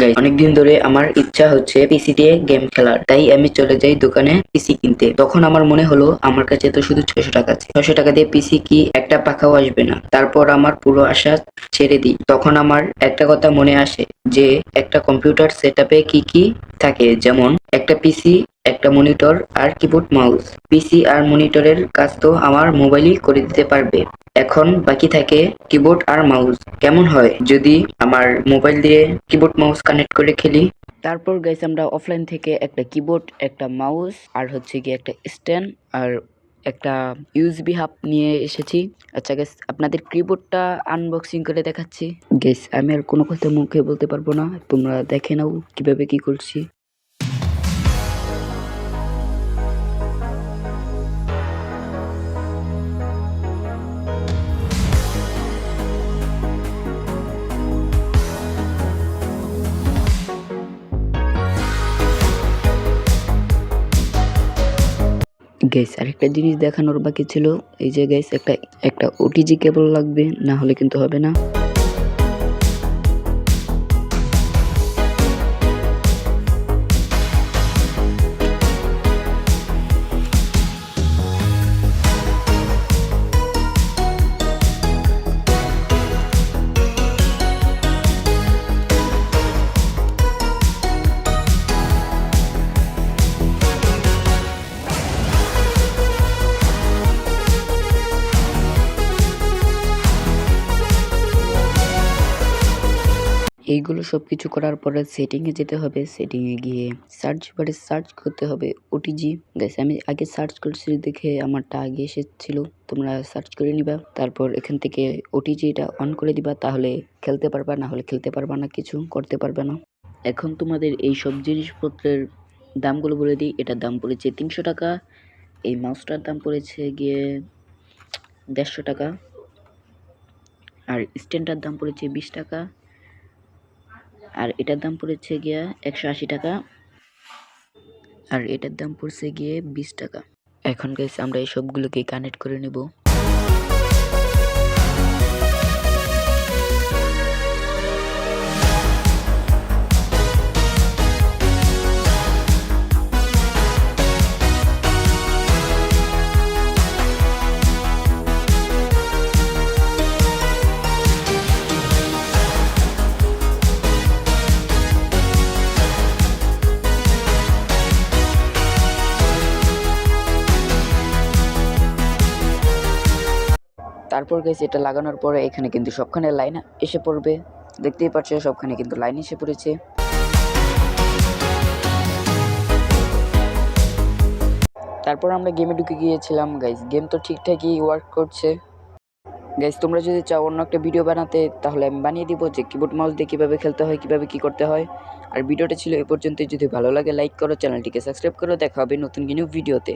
Guys অনেকদিন ধরে আমার ইচ্ছা হচ্ছে পিসি দিয়ে গেম খেলার। তাই আমি চলে যাই দোকানে পিসি কিনতে। তখন আমার মনে হলো, আমার কাছে তো শুধু ছয়শো টাকা আছে। ছয়শো টাকা দিয়ে পিসি কি একটা পাখাও আসবে না? তারপর আমার পুরো আশা ছেড়ে দিই। তখন আমার একটা কথা মনে আসে যে, একটা কম্পিউটার সেট কি কি থাকে? যেমন, একটা পিসি একটা মনিটর আর কিবোর্ড মাউস। পিসি আর মনিটরের কাজ তো আমার মোবাইলই করে দিতে পারবে। এখন বাকি থাকে কিবোর্ড আর মাউস। কেমন হয় যদি আমার মোবাইল দিয়ে কিবোর্ড মাউস কানেক্ট করে খেলি? তারপর গাইস আমরা অফলাইন থেকে একটা কিবোর্ড, একটা মাউস আর হচ্ছে কি একটা স্ট্যান্ড আর একটা ইউএসবি হাব নিয়ে এসেছি। আচ্ছা গেস আপনাদের কিবোর্ডটা আনবক্সিং করে দেখাচ্ছি। গেস আমি আর কোনো কথা মুখে বলতে পারব না। তোমরা দেখে নাও কীভাবে কি করছি। গ্যাস আরেকটা জিনিস দেখানোর বাকি ছিল। এই যে গ্যাস একটা একটা ওটিজি কেবল লাগবে, না হলে কিন্তু হবে না। এইগুলো সব কিছু করার পরে সেটিংয়ে যেতে হবে। সেটিংয়ে গিয়ে সার্চ বারে সার্চ করতে হবে। ওটিজি গ্যাস আমি আগে সার্চ করছি দেখে আমারটা আগে এসেছিল। তোমরা সার্চ করে নিবা। তারপর এখান থেকে ওটিজিটা অন করে দিবা। তাহলে খেলতে পারবা, না হলে খেলতে পারবা না, কিছু করতে পারবে না। এখন তোমাদের এই সব জিনিসপত্রের দামগুলো বলে দিই। এটার দাম পড়েছে তিনশো টাকা। এই মাউসটার দাম পড়েছে গিয়ে দেড়শো টাকা। আর স্ট্যান্ডটার দাম পড়েছে বিশ টাকা। আর এটার দাম পড়েছে গিয়া একশো আশি টাকা। আর এটার দাম পড়ছে গিয়ে বিশ টাকা। এখন গাইস আমরা এই সবগুলোকে কানেক্ট করে নেব। তারপর গেছে এটা লাগানোর পরে এখানে কিন্তু সবখানে লাইন এসে পড়বে। দেখতেই পাচ্ছ, সবখানে কিন্তু লাইন এসে পড়েছে। তারপর আমরা গেমে ঢুকে গিয়েছিলাম গাইজ গেম তো ঠিকঠাকই ওয়ার্ক করছে। গাইজ তোমরা যদি চাও অন্য একটা ভিডিও বানাতে, তাহলে আমি বানিয়ে দিব যে কিবোর্ড মাউস দিয়ে কীভাবে খেলতে হয়, কীভাবে কী করতে হয়। আর ভিডিওটা ছিল এ পর্যন্তই। যদি ভালো লাগে লাইক করো চ্যানেলটিকে সাবস্ক্রাইব করো। দেখা হবে নতুন কোনো ভিডিওতে